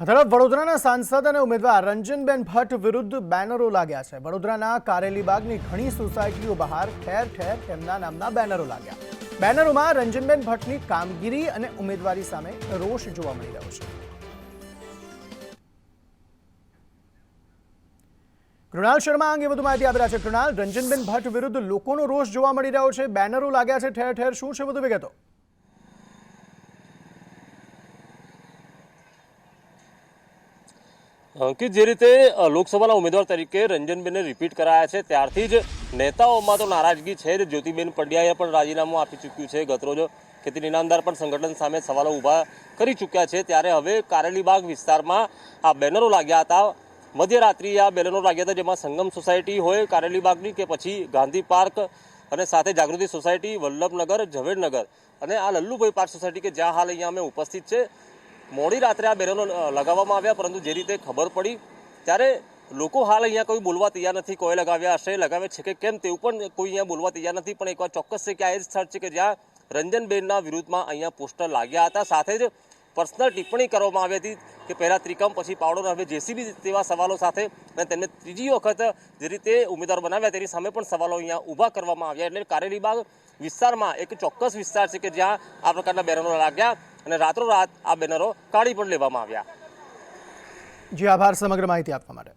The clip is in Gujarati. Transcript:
તરફ વડોદરાના સાંસદ અને ઉમેદવાર રંજનબેન ભટ્ટ વિરુદ્ધ બેનરો લાગ્યા છે. વડોદરાના કારેલીબાગની ઘણી સોસાયટીઓ બહાર ઠેર ઠેર તેમના નામના બેનરો લાગ્યા. બેનરોમાં રંજનબેન ભટ્ટની કામગીરી અને ઉમેદવારી સામે રોષ જોવા મળી રહ્યો છે. કૃણાલ શર્મા અંગે વધુ માહિતી આપી રહ્યા છે. કૃણાલ, રંજનબેન ભટ્ટ વિરુદ્ધ લોકોનો રોષ જોવા મળી રહ્યો છે. બેનરો લાગ્યા છે ઠેર ઠેર. શું છે વધુ વિગતો? અંકિત, જે રીતે લોકસભાના ઉમેદવાર તરીકે રંજનબેનને રિપીટ કરાયા છે, ત્યારથી જ નેતાઓમાં તો નારાજગી છે જ્યોતિબેન પંડ્યાએ પણ રાજીનામું આપી ચૂક્યું છે. ગતરોજ ખેતી નિનામદાર પણ સંગઠન સામે સવાલો ઊભા કરી ચૂક્યા છે. ત્યારે હવે કારેલીબાગ વિસ્તારમાં આ બેનરો લાગ્યા હતા. મધ્યરાત્રિએ આ બેનરો લાગ્યા હતા જેમાં સંગમ સોસાયટી હોય, કારેલીબાગની કે પછી ગાંધી પાર્ક અને સાથે જાગૃતિ સોસાયટી, વલ્લભનગર, ઝવેરનગર અને આ લલ્લુભાઈ પાર્ક સોસાયટી કે જ્યાં હાલ અહીંયા અમે ઉપસ્થિત છે. મોડી રાત્રે આ બેનરો લગાવવામાં આવ્યા, પરંતુ જે રીતે ખબર પડી, ત્યારે લોકો હાલ અહીંયા કોઈ બોલવા તૈયાર નથી, કોઈ લગાવ્યા હશે લગાવે છે કે કેમ, તેવું પણ કોઈ અહીંયા બોલવા તૈયાર નથી. પણ એકવાર ચોક્કસ છે કે આ એ સ્થળ છે કે જ્યાં રંજનબેનના વિરુદ્ધમાં અહીંયા પોસ્ટર લાગ્યા હતા. સાથે જ પર્સનલ ટિપ્પણી કરવામાં આવી હતી કે પહેલાં ત્રિકમ, પછી પાવડો હવે જેસીબી તેવા સવાલો સાથે અને તેમને ત્રીજી વખત જે રીતે ઉમેદવાર બનાવ્યા તેની સામે પણ સવાલો અહીંયા ઊભા કરવામાં આવ્યા. એટલે કારેલીબાગ વિસ્તારમાં એક ચોક્કસ વિસ્તાર છે કે જ્યાં આ પ્રકારના બેનરો લાગ્યા. અને રાત્રોરાત આ બેનરો કાઢી પણ લેવામાં આવ્યા. જી આભાર સમગ્ર માહિતી આપવા માટે.